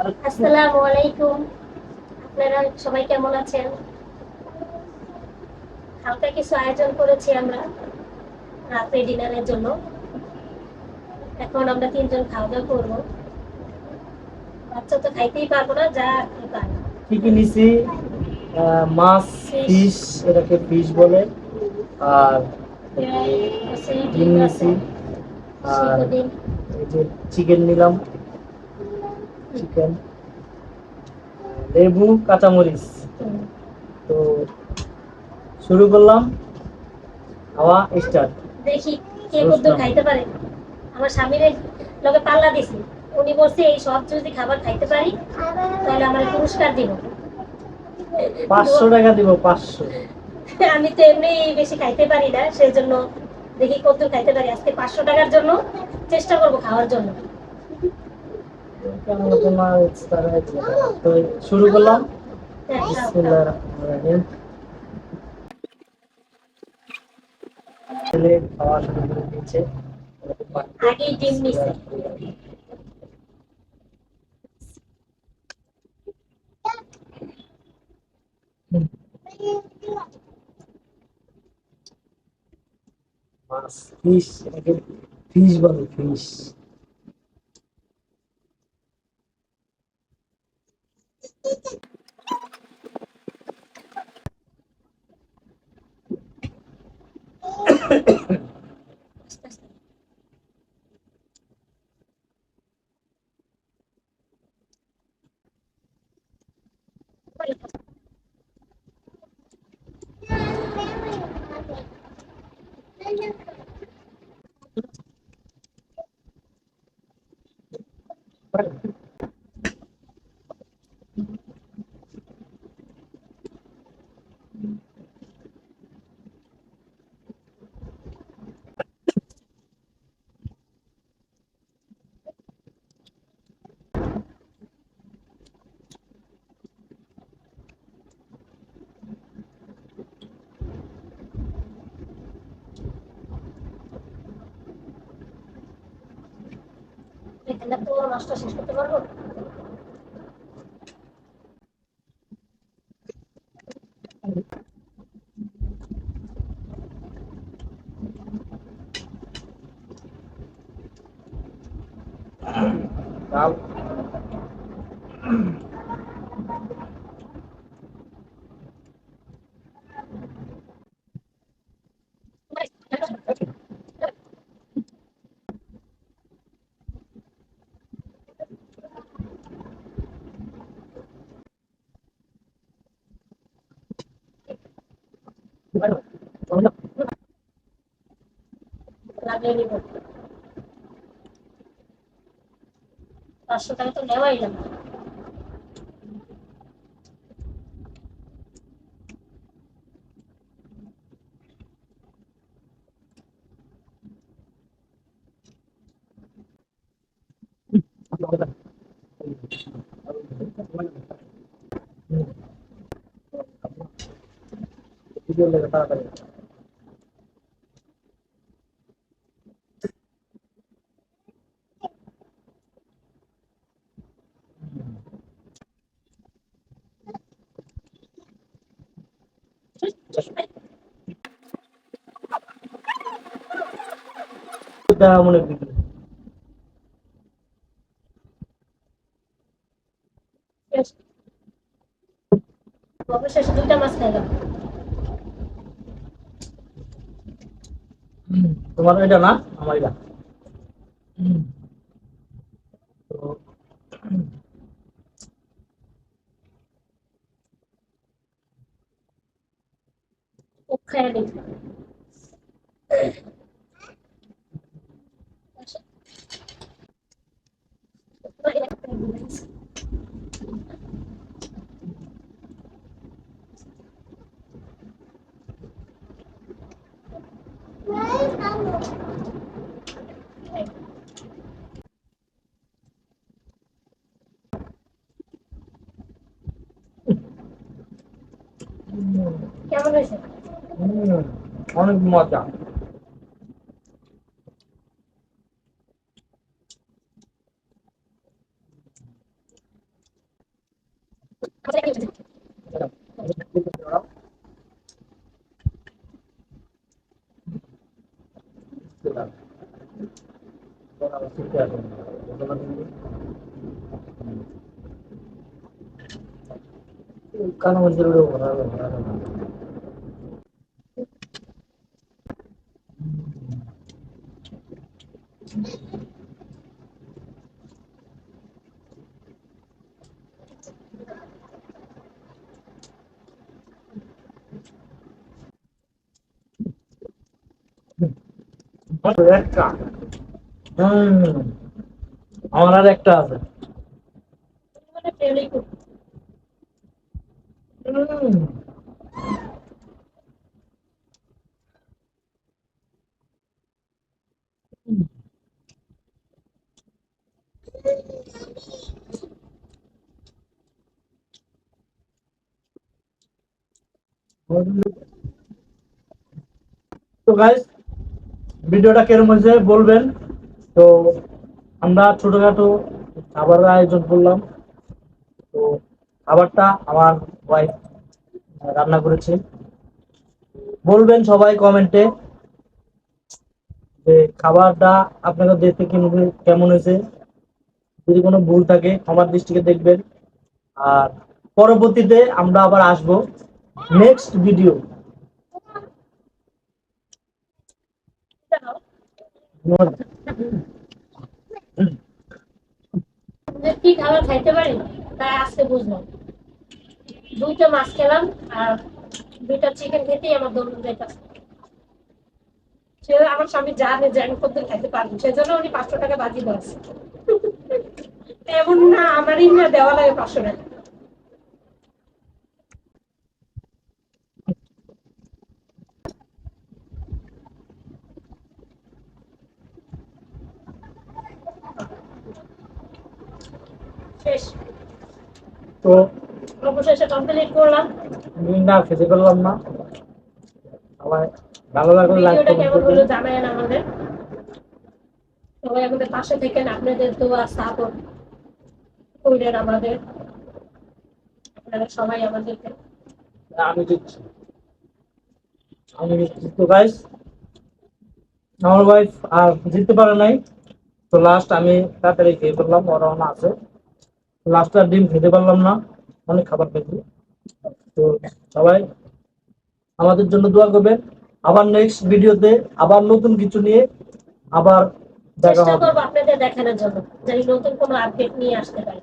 আসসালামু আলাইকুম আপনারা সবাই কেমন আছেন? হালকা কিছু আয়োজন করেছি আমরা রাত্রে ডিনারের জন্য। এখন আমরা তিনজন খাওয়া দাওয়া করব। বাচ্চা তো খাইতেই পারব না যা কি কি নিছি। মাছ. ফিশ এটাকে ফিশ বলে। আর ডিম নিছি। আর চিকেন নিলাম। চিকেন লেবু কাঁচামরিচ। তো শুরু করলাম। খাওয়া স্টার্ট দেখি কে কদ্দূর খাইতে পারে। আমার স্বামীর লগে পাল্লা দিছি। উনি বলছে এই সব যদি খাবার খাইতে পারি তাহলে আমার পুরস্কার দিব। পাঁচশো টাকা দিব পাঁচশো। আমি তো এমনি বেশি খাইতে পারি না সেই জন্য দেখি কত খাইতে পারি। আজকে পাঁচশো টাকার জন্য চেষ্টা করব খাওয়ার জন্য। তো শুরু করলাম। খাওয়া শুরু করে দিয়েছে। মাছ ফিশ ফিশ বলে ফিশ Bueno, pues, এখানে তো নষ্ট শেষ করতে পারব পাঁচশো টাকা তো নেওয়াই না ভিডিও লেগে তাড়াতাড়ি দেওয়া মনে ভিডিও অবশেষে দুইটা মাছ খাইলাম। তোমার এটা না? আমার এটা তো ও খাইয়া কেমন হয়েছে হুম, অনেক মজা কারণ মধ্যে একটা হম আমার আর একটা আছে তো গাইস ভিডিওটা কেরম হয়েছে বলবেন। তো আমরা ছোটখাটো খাবারের আয়োজন করলাম। তো খাবারটা আমার ওয়াইফ রান্না করেছে। বলবেন সবাই কমেন্টে যে খাবারটা আপনাদের দেখতে কেমন কেমন হয়েছে। যদি কোনো ভুল থাকে, আমার দৃষ্টিকে দেখবেন। আর পরবর্তীতে আমরা আবার আসব নেক্সট ভিডিও খাবার খাইতে পারি? তাই আজকে বুঝলাম দুইটা মাছ খেলাম, আর দুইটা চিকেন খেতেই আমার যাইতেছে সে আমার স্বামী জানে যে আমি কতদিন খাইতে পারব, সেজন্য উনি পাঁচশো টাকা বাজি দিয়েছে এমন না, আমারই না দেওয়া লাগে পাঁচশো টাকা। শেষ। তো অবশেষে কমপ্লিট করলাম। না খেতে পারলাম না। আমার ভালো লাগল ভিডিওটা কেমন হলো আমাদের। সবাই আমাদের পাশে থেকেন আপনাদের দোয়া সাপোর্ট কইলেন আমাদের। আপনারা সবাই আমাদেরকে। আমি দিচ্ছি। আমি দিচ্ছি। তো গাইস আমার ওয়াইফ আর জিততে পারে নাই। তো লাস্ট আমি তাড়াতাড়ি খেয়ে ফেললাম ওরা আছে। লাস্ট আর ডিম খেতে পারলাম না। অনেক খাবার পেয়েছি তো সবাই আমাদের জন্য দোয়া করবেন। আবার নেক্সট ভিডিওতে আবার নতুন কিছু নিয়ে আবার দেখা হবে। আপনাদের দেখানোর জন্য যদি নতুন কোনো আপডেট নিয়ে আসতে পারি।